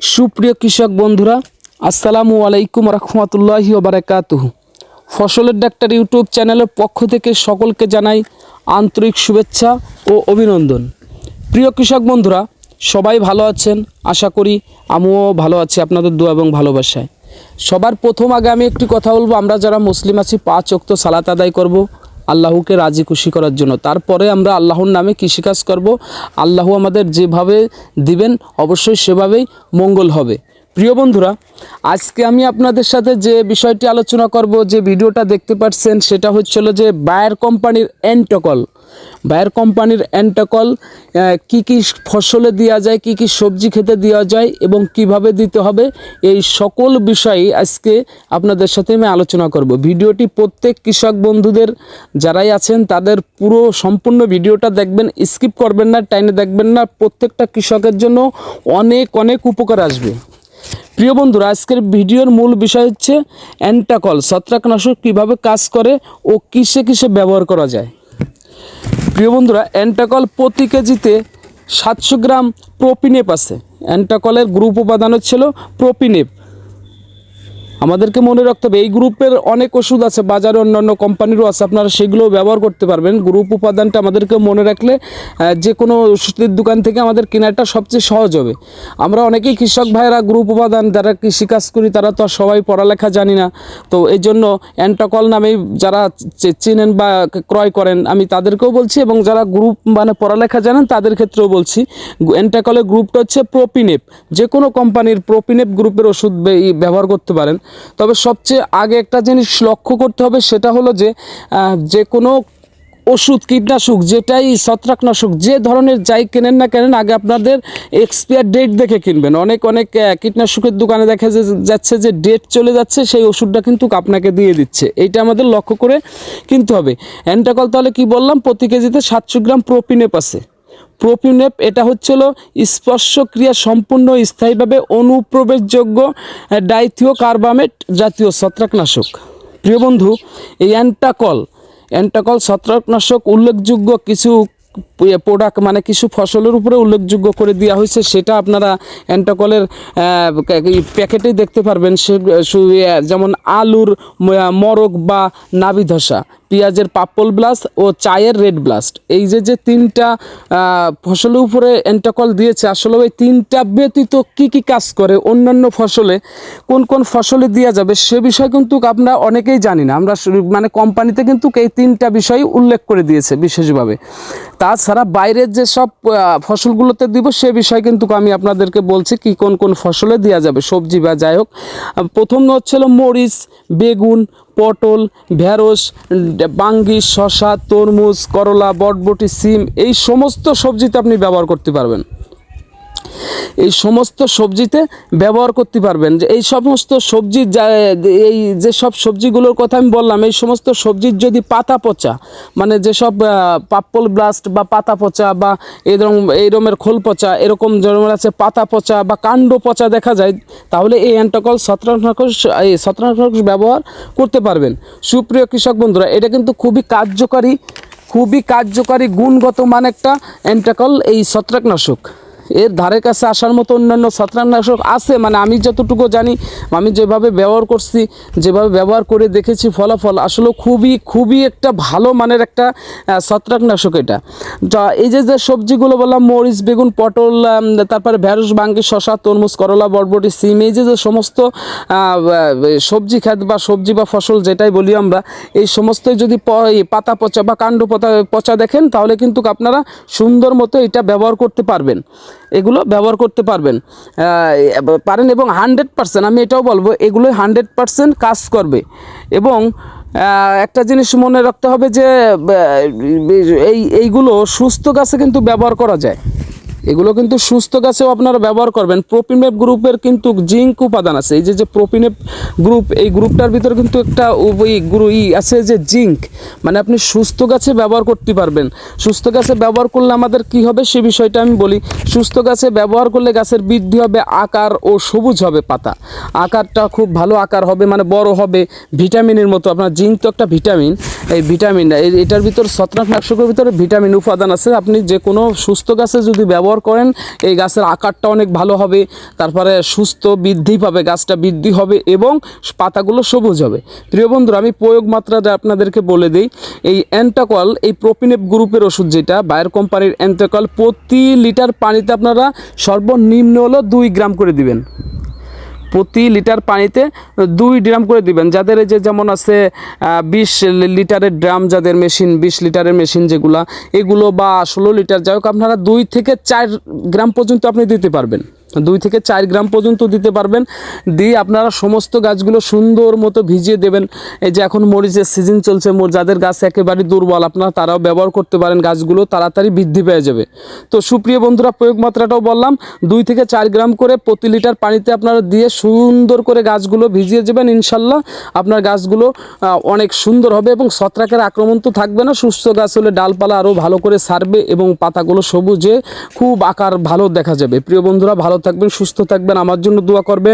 সুপ্রিয় কৃষক বন্ধুরা, আসসালামু আলাইকুম রহমতুল্লাহি ওবরাকাতুহ ফসলের ডাক্তার ইউটিউব চ্যানেলের পক্ষ থেকে সকলকে জানাই আন্তরিক শুভেচ্ছা ও অভিনন্দন। প্রিয় কৃষক বন্ধুরা, সবাই ভালো আছেন? আশা করি আমিও ভালো আছি, আপনাদের দোয়া এবং ভালোবাসায়। সবার প্রথম আগে আমি একটি কথা বলব, আমরা যারা মুসলিম আছি, পাঁচ অক্ত সালাত আদায় করব। আল্লাহকে রাজি খুশি করার জন্য। তারপরে আমরা আল্লাহর নামে কৃষিকাজ করব। আল্লাহ আমাদের যেভাবে দিবেন, অবশ্যই সেভাবেই মঙ্গল হবে। প্রিয় বন্ধুরা, আজকে আমি আপনাদের সাথে যে বিষয়টি আলোচনা করব, যে ভিডিওটা দেখতে পাচ্ছেন, সেটা হচ্ছিল যে বায়ার কোম্পানির অ্যান্টকল বায়ার কোম্পানির অ্যান্টাকল কি কি ফসলে দেওয়া যায়, কি কি সবজি খেতে দেওয়া যায় এবং কীভাবে দিতে হবে, এই সকল বিষয়ে আজকে আপনাদের সাথে আমি আলোচনা করব। ভিডিওটি প্রত্যেক কৃষক বন্ধুদের যারাই আছেন, তাদের পুরো সম্পূর্ণ ভিডিওটা দেখবেন, স্কিপ করবেন না টাইনে দেখবেন না, প্রত্যেকটা কৃষকের জন্য অনেক অনেক উপকার আসবে। প্রিয় বন্ধুরা, আজকের ভিডিওর মূল বিষয় হচ্ছে অ্যান্টাকল ছত্রাকনাশক কীভাবে কাজ করে ও কিসে কিসে ব্যবহার করা যায়। প্রিয় বন্ধুরা অ্যান্টাকল প্রতি কেজিতে সাতশো গ্রাম প্রোপিনেপ আছে। অ্যান্টাকলের গ্রুপ উপাদান হচ্ছিল প্রোপিনেপ। আমাদেরকে মনে রাখতে হবে, এই গ্রুপের অনেক ওষুধ আছে, বাজারে অন্যান্য কোম্পানিরও আছে, আপনারা সেগুলো ব্যবহার করতে পারবেন। গ্রুপ উপাদানটা আমাদেরকে মনে রাখলে যে কোনো ওষুধের দোকান থেকে আমাদের কেনাটা সবচেয়ে সহজ হবে। আমরা অনেকেই কৃষক ভাইয়েরা গ্রুপ উপাদান, যারা কৃষিকাজ করি, তারা তো আর সবাই পড়ালেখা জানি না। তো এই জন্য অ্যান্টাকল নামেই যারা চেনেন বা ক্রয় করেন, আমি তাদেরকেও বলছি এবং যারা গ্রুপ মানে পড়ালেখা জানেন, তাদের ক্ষেত্রেও বলছি। অ্যান্টাকলের গ্রুপটা হচ্ছে প্রোপিনেপ। যে কোনো কোম্পানির প্রোপিনেপ গ্রুপের ওষুধ ব্যবহার করতে পারেন। তবে সবচেয়ে আগে একটা জিনিস লক্ষ্য করতে হবে, সেটা হলো যে যে কোনো ওষুধ, কীটনাশক, যেটাই ছত্রাকনাশক, যে ধরনের যাই কেনেন না কেনেন, আগে আপনাদের এক্সপায়ার ডেট দেখে কিনবেন। অনেক অনেক কীটনাশকের দোকানে দেখা যাচ্ছে যে ডেট চলে যাচ্ছে, সেই ওষুধটা কিন্তু আপনাকে দিয়ে দিচ্ছে। এইটা আমাদের লক্ষ্য করে কিনতে হবে। অ্যান্টাকল তাহলে কি বললাম, প্রতি কেজিতে সাতশো গ্রাম প্রোপিনেপ আছে। প্রোপিনেপ, এটা হচ্ছিল স্পর্শক্রিয়া সম্পূর্ণ স্থায়ীভাবে অনুপ্রবেশযোগ্য ডাইথিও কার্বামেট জাতীয় ছত্রাকনাশক। প্রিয় বন্ধু, এই অ্যান্টাকল অ্যান্টাকল ছত্রাকনাশক উল্লেখযোগ্য কিছু প্রোডাক্ট মানে কিছু ফসলের উপরে উল্লেখযোগ্য করে দেওয়া হয়েছে, সেটা আপনারা অ্যান্টাকলের প্যাকেটে দেখতে পারবেন, সে যেমন আলুর মরক বা নাভি ধসা পেঁয়াজের পাপল ব্লাস্ট ও চায়ের রেড ব্লাস্ট। এই যে যে তিনটা ফসলের উপরে অ্যান্টাকল দিয়েছে, আসলে ওই তিনটা ব্যতীত কি কি কাজ করে, অন্যান্য ফসলে কোন কোন ফসলে দেওয়া যাবে, সে বিষয়ে কিন্তু আমরা অনেকেই জানি না। আমরা মানে কোম্পানিতে কিন্তু এই তিনটা বিষয় উল্লেখ করে দিয়েছে বিশেষভাবে। তাছাড়া বাইরের যে সব ফসলগুলোতে দিব, সে বিষয় কিন্তু আমি আপনাদেরকে বলছি কি কোন কোন ফসলে দেওয়া যাবে, সবজি বা যাই হোক। প্রথম হচ্ছিল মরিচ, বেগুন পটল, ঢেঁড়স, বাঙ্গি শশা তরমুজ, করলা, বটবটি, সিম, এই সমস্ত সবজিতে আপনি ব্যবহার করতে পারবেন। এই সমস্ত সবজিতে ব্যবহার করতে পারবেন। যে এই সমস্ত সবজি যা, এই যে সব সবজিগুলোর কথা আমি বললাম, এই সমস্ত সবজির যদি পাতা পচা মানে যেসব পাপ্পল ব্লাস্ট বা পাতা পচা বা এরকম এইরকমের খোল পচা, এরকম ধরনের আছে পাতা পচা বা কাণ্ড পচা দেখা যায়, তাহলে এই অ্যান্টাকল ছত্রাকনাশক এই ছত্রাকনাশক ব্যবহার করতে পারবেন। সুপ্রিয় কৃষক বন্ধুরা, এটা কিন্তু খুবই কার্যকারী খুবই কার্যকারী, গুণগত মান একটা অ্যান্টাকল এই ছত্রাকনাশক। এর ধারে কাছে আসার মতো অন্যান্য ছত্রাকনাশক আছে মানে আমি যতটুকু জানি, আমি যেভাবে ব্যবহার করছি, যেভাবে ব্যবহার করে দেখেছি ফলাফল, আসলে খুবই খুবই একটা ভালো মানের একটা ছত্রাকনাশক এটা। এই যে যে সবজিগুলো বললাম, মরিচ, বেগুন, পটল তারপরে ঢেঁড়স বাঙ্গি শশা তরমুজ, করলা, বরবটি, সিম, এই যে যে সমস্ত সবজি খাত বা সবজি বা ফসল যেটাই বলি আমরা, এই সমস্তই যদি পাতা পচা বা কাণ্ড পচা দেখেন, তাহলে কিন্তু আপনারা সুন্দর মতো এটা ব্যবহার করতে পারবেন। এগুলো ব্যবহার করতে পারবেন। পারেন এবং হান্ড্রেড পারসেন্ট, আমি এটাও বলব, এগুলো হান্ড্রেড পারসেন্ট কাজ করবে। এবং একটা জিনিস মনে রাখতে হবে যে এই, এইগুলো সুস্থ গাছে কিন্তু ব্যবহার করা যায়। এগুলো কিন্তু সুস্থ গাছেও আপনারা ব্যবহার করবেন। প্রোপিনেপ গ্রুপের কিন্তু জিঙ্ক উপাদান আছে। এই যে যে প্রোপিনেপ গ্রুপ, এই গ্রুপটার ভিতরে কিন্তু একটা ওই গ্রু, ই আছে যে জিঙ্ক। মানে আপনি সুস্থ গাছে ব্যবহার করতে পারবেন। সুস্থ গাছে ব্যবহার করলে আমাদের কি হবে সে বিষয়টা আমি বলি। সুস্থ গাছে ব্যবহার করলে গাছের বৃদ্ধি হবে, আকার ও সবুজ হবে পাতা। আকারটা খুব ভালো আকার হবে মানে বড় হবে। ভিটামিনের মতো। আপনার জিঙ্ক তো একটা ভিটামিন। এই ভিটামিন এটার ভিতর ছত্রাকনাশকের ভিতরে ভিটামিন উপাদান আছে। আপনি যে কোনো সুস্থ গাছে যদি ব্যবহার ব্যবহার করেন, এই গাছের আকারটা অনেক ভালো হবে, তারপরে সুস্থ বৃদ্ধি পাবে, গাছটা বৃদ্ধি হবে এবং পাতাগুলো সবুজ হবে। প্রিয় বন্ধুরা, আমি প্রয়োগ মাত্রাটা আপনাদেরকে বলে দিই, এই অ্যান্টাকল এই প্রোপিনেপ গ্রুপের ওষুধ যেটা বায়ার কোম্পানির অ্যান্টাকল প্রতি লিটার পানিতে আপনারা সর্বনিম্ন হলো দুই গ্রাম করে দিবেন। প্রতি লিটার পানিতে দুই ড্রাম করে দিবেন। যাদের যে যেমন আছে বিশ লিটারের ড্রাম, যাদের মেশিন, বিশ লিটারের মেশিন যেগুলা, এগুলো বা ষোলো লিটার, যাই হোক আপনারা দুই থেকে চার গ্রাম পর্যন্ত আপনি দিতে পারবেন। দুই থেকে চার গ্রাম পর্যন্ত দিতে পারবেন। দিয়ে আপনারা সমস্ত গাছগুলো সুন্দর মতো ভিজিয়ে দেবেন। এই যে এখন মরিচের সিজন চলছে, মোর যাদের গাছ একেবারে দুর্বল, আপনারা তারাও ব্যবহার করতে পারেন। গাছগুলো তাড়াতাড়ি বৃদ্ধি পেয়ে যাবে। তো সুপ্রিয় বন্ধুরা, প্রয়োগ মাত্রাটাও বললাম, দুই থেকে চার গ্রাম করে প্রতি লিটার পানিতে আপনারা দিয়ে সুন্দর করে গাছগুলো ভিজিয়ে যাবেন ইনশাল্লাহ আপনার গাছগুলো অনেক সুন্দর হবে এবং ছত্রাকের আক্রমণ তো থাকবে না। সুস্থ গাছ হলে ডালপালা আরও ভালো করে সারবে এবং পাতাগুলো সবুজে খুব আকার ভালো দেখা যাবে। প্রিয় বন্ধুরা, ভালো থাকবেন, সুস্থ থাকবেন। আমার জন্য দোয়া করবেন।